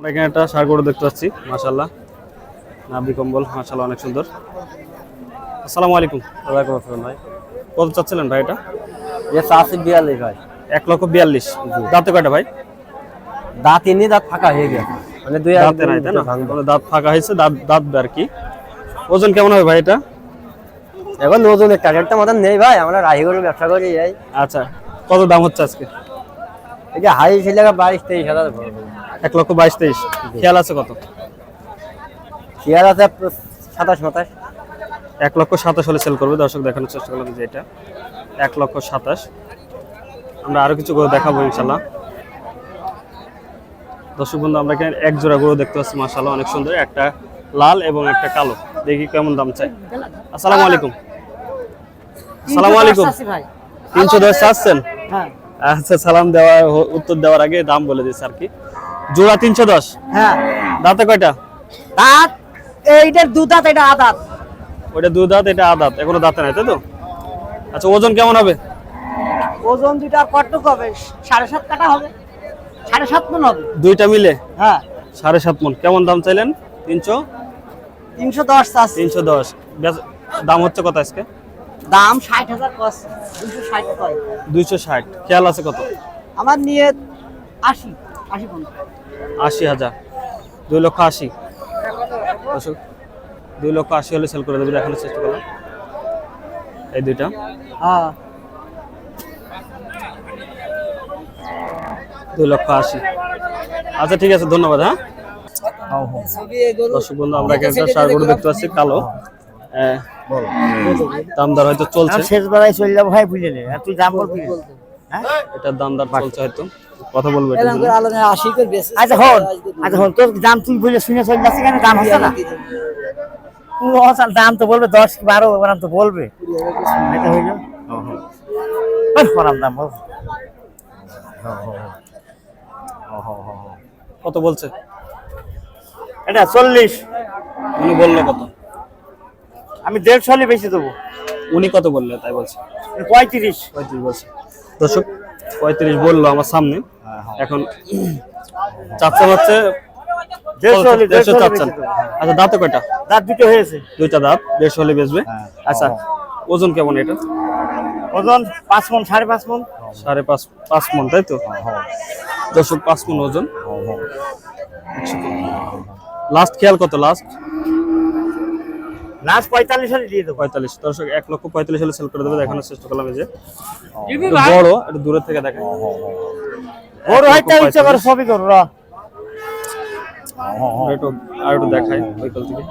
আমরা এখানে একটা সার গরু দেখতে পাচ্ছি মাশাল্লাহ নাবি কম্বল মাশাল্লাহ অনেক সুন্দর। আসসালামু আলাইকুম। ওয়ালাইকুম আসসালাম ভাই। কত চাচ্ছিলেন ভাই এটা? চাষি বিয়াল্লিশ ভাই। এক লক্ষ বিয়াল্লিশ। দাঁতে কয়টা ভাই? দাঁত এমনি দাঁত ফাঁকা হয়ে গেছে। মানে দুই দাঁতে নাই তাই না? দাঁত ফাঁকা হয়েছে দাঁত দাঁত আর কি? ওজন কেমন হবে ভাই এটা? এখন একটা একটা মতন নেই ভাই আমরা রাহি করে ব্যবসা করি এই। আচ্ছা কত দাম হচ্ছে আজকে? এই যে হাই ছিল বাইশ তেইশ হাজার। এক লক্ষ বাইশ তেইশ। খেয়াল আছে কত? চেয়ার আছে সাতাশ মাতাশ এক লক্ষ সাতাশ হলে সেল করবে। দর্শক দেখানোর চেষ্টা করলাম যে এটা। এক লক্ষ সাতাশ। আমরা আরও কিছু গরু দেখাবো ইনশাল্লাহ দর্শক বন্ধু আমরা এখানে এক জোড়া গরু দেখতে পাচ্ছি মাশাল্লাহ অনেক সুন্দর। একটা লাল এবং একটা কালো। দেখি কেমন দাম চাই। আসসালামু আলাইকুম। আসসালামু আলাইকুম। তিনশো দশ চাচ্ছেন? হ্যাঁ। আচ্ছা সালাম দেওয়া উত্তর দেওয়ার আগে দাম বলে দিচ্ছে আর কি। জোড়া তিনশো দশ। হ্যাঁ। দাঁতে কয়টা? দাঁত এইটার দু দাঁত এটা আদাত ওইটা দু দাঁত এটা আদাত এখনও দাঁতে নাই তাই তো? আচ্ছা ওজন কেমন হবে? ওজন দুইটা কটটুক হবে? সাড়ে সাত কাটা হবে। সাড়ে সাত মন হবে। দুইটা মিলে? হ্যাঁ। সাড়ে সাত মন কেমন দাম চাইলেন? তিনশো? তিনশো দশ চাষ তিনশো দশ। দাম হচ্ছে কত আজকে? দাম ষাট হাজার দুশো ষাট দুইশো ষাট। খেয়াল আছে কত? আমার নিয়ে আশি আশি পঞ্চাশ। আশি হাজার। দুই লক্ষ আশি। দর্শক, দুই লক্ষ আশি হলে সেল করে দেবে দেখানোর চেষ্টা করলাম। এই দুইটা। হ্যাঁ। দুই লক্ষ আশি। আচ্ছা ঠিক আছে ধন্যবাদ হ্যাঁ। দর্শক বন্ধু আমরা একটা সার গরু দেখতে পাচ্ছি কালো। দাম দর হয়তো চলছে। শেষ বেলায় চলে যাব ভাই বুঝে তুই দাম বলবি এটার দাম দর চলছে হয়তো। কথা বলব আচ্ছা হন। আচ্ছা হন তোর দাম তুই বুঝে শুনে চলে যাচ্ছি কেন? দাম হচ্ছে না। দাম তো বলবে দশ কি বারো দাম তো বলবে। এটা হইল। ওই পরাম দাম কত বলছে? এটা চল্লিশ। উনি বলল কত? আমি দেড়শো হলে বেশি দেবো। উনি কত বললে তাই বলছে? পঁয়ত্রিশ। পঁয়ত্রিশ বলছে। দর্শক পঁয়ত্রিশ বলল আমার সামনে। এখন চাচ্ছে হচ্ছে দেড়শো চাচ্ছেন। আচ্ছা দাঁতে কয়টা? দাঁত দুটো হয়েছে। দুইটা দাঁত দেড়শো হলে বেচবে। আচ্ছা ওজন কেমন এটা? ওজন পাঁচ মন সাড়ে পাঁচ মন। সাড়ে পাঁচ পাঁচ মন তাই তো? দর্শক পাঁচ মন ওজন। লাস্ট খেয়াল কত? লাস্ট? লাস্ট পঁয়তাল্লিশ হলে দিয়ে দেবো। পঁয়তাল্লিশ। দর্শক এক লক্ষ পঁয়তাল্লিশ হলে সেল করে দেবে দেখানোর চেষ্টা করলাম এই যে। বড় একটু দূরের থেকে দেখেন বড় হয়তো ইচ্ছা করে সবই করো র। একটু আর একটু দেখাই ওই কল থেকে।